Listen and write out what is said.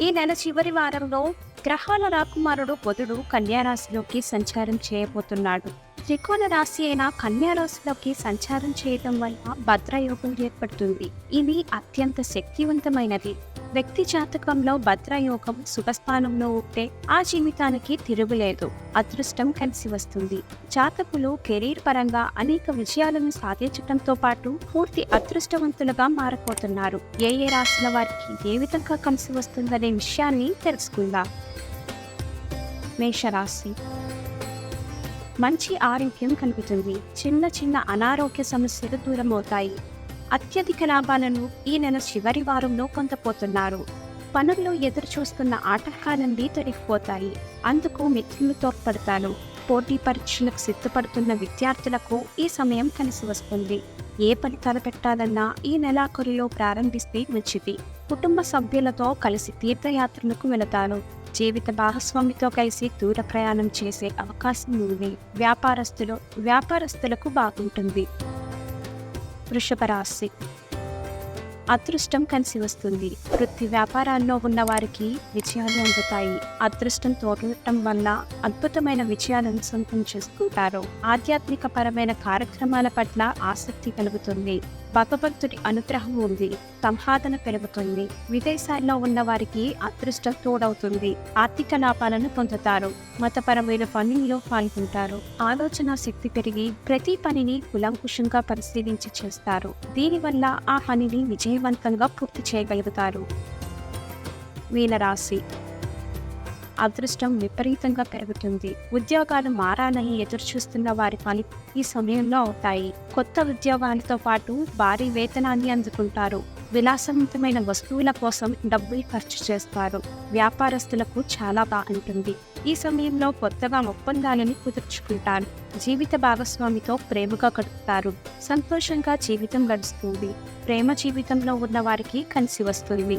ఈ నెల చివరి వారంలో గ్రహాల రాకుమారుడు బుధుడు కన్యారాశిలోకి సంచారం చేయబోతున్నాడు. త్రికోణ రాశి అయిన కన్యారాశిలోకి సంచారం చేయడం వల్ల భద్రయోగం ఏర్పడుతుంది. ఇది అత్యంత శక్తివంతమైనది. వ్యక్తి జాతకంలో భద్రయోగం శుభస్థానంలో ఉంటే ఆ జీవితానికి తిరుగులేదు అదృష్టం కలిసి వస్తుంది. జాతకులు కెరీర్ పరంగా అనేక విజయాలను సాధించడంతో పాటు పూర్తి అదృష్టవంతులుగా మారిపోతున్నారు ఏ ఏ రాసిన వారికి ఏ విధంగా కలిసి వస్తుందనే విషయాన్ని తెలుసుకుందాం. మేషరాశి. మంచి ఆరోగ్యం కలుగుతుంది. చిన్న చిన్న అనారోగ్య సమస్యలు దూరం అవుతాయి అత్యధిక లాభాలను ఈ నెల చివరి వారంలో పొందపోతున్నారు పనుల్లో ఎదురు చూస్తున్న ఆటంకాలన్నీ తొలగిపోతాయి అందుకు మిత్రులు తోడ్పడతారు. పోటీ పరీక్షలకు సిద్ధపడుతున్న విద్యార్థులకు ఈ సమయం కలిసి వస్తుంది. ఏ పని తలపెట్టాలన్నా ఈ నెలాఖరులో ప్రారంభిస్తే మంచిది. కుటుంబ సభ్యులతో కలిసి తీర్థయాత్రలకు వెళతాను జీవిత భాగస్వామితో కలిసి దూర ప్రయాణం చేసే అవకాశం ఉంది. వ్యాపారస్తులు వ్యాపారస్తులకు బాగుంటుంది. వృషభ రాశి అదృష్టం కలిసి వస్తుంది వృత్తి వ్యాపారాల్లో ఉన్న వారికి విజయాలు అందుతాయి. అదృష్టం తోడటం వల్ల అద్భుతమైన విజయాలను సొంతం చేసుకుంటారు. ఆధ్యాత్మిక పరమైన కార్యక్రమాల పట్ల ఆసక్తి కలుగుతుంది. భగవంతుడి అనుగ్రహం ఉంది. సంపాదన పెరుగుతుంది. విదేశాల్లో ఉన్న వారికి అదృష్టం తోడవుతుంది. ఆర్థిక లాభాలను పొందుతారు. మతపరమైన పనుల్లో పాల్గొంటారు. ఆలోచన శక్తి పెరిగి ప్రతి పనిని కులంకుశంగా పరిశీలించి చేస్తారు. దీనివల్ల ఆ పనిని విజయవంతంగా పూర్తి చేయగలుగుతారు. మీనరాశి అదృష్టం విపరీతంగా పెరుగుతుంది. ఉద్యోగాలు మారాలని ఎదురుచూస్తున్న వారి పని ఈ సమయంలో అవుతాయి. కొత్త ఉద్యోగాలతో పాటు భారీ వేతనాన్ని అందుకుంటారు. విలాసవంతమైన వస్తువుల కోసం డబ్బులు ఖర్చు చేస్తారు. వ్యాపారస్తులకు చాలా బాగుంటుంది ఈ సమయంలో కొత్తగా ఒప్పందాలను కుదుర్చుకుంటారు. జీవిత భాగస్వామితో ప్రేమగా గడుపుతారు. సంతోషంగా జీవితం గడుస్తుంది. ప్రేమ జీవితంలో ఉన్న వారికి కలిసి వస్తుంది.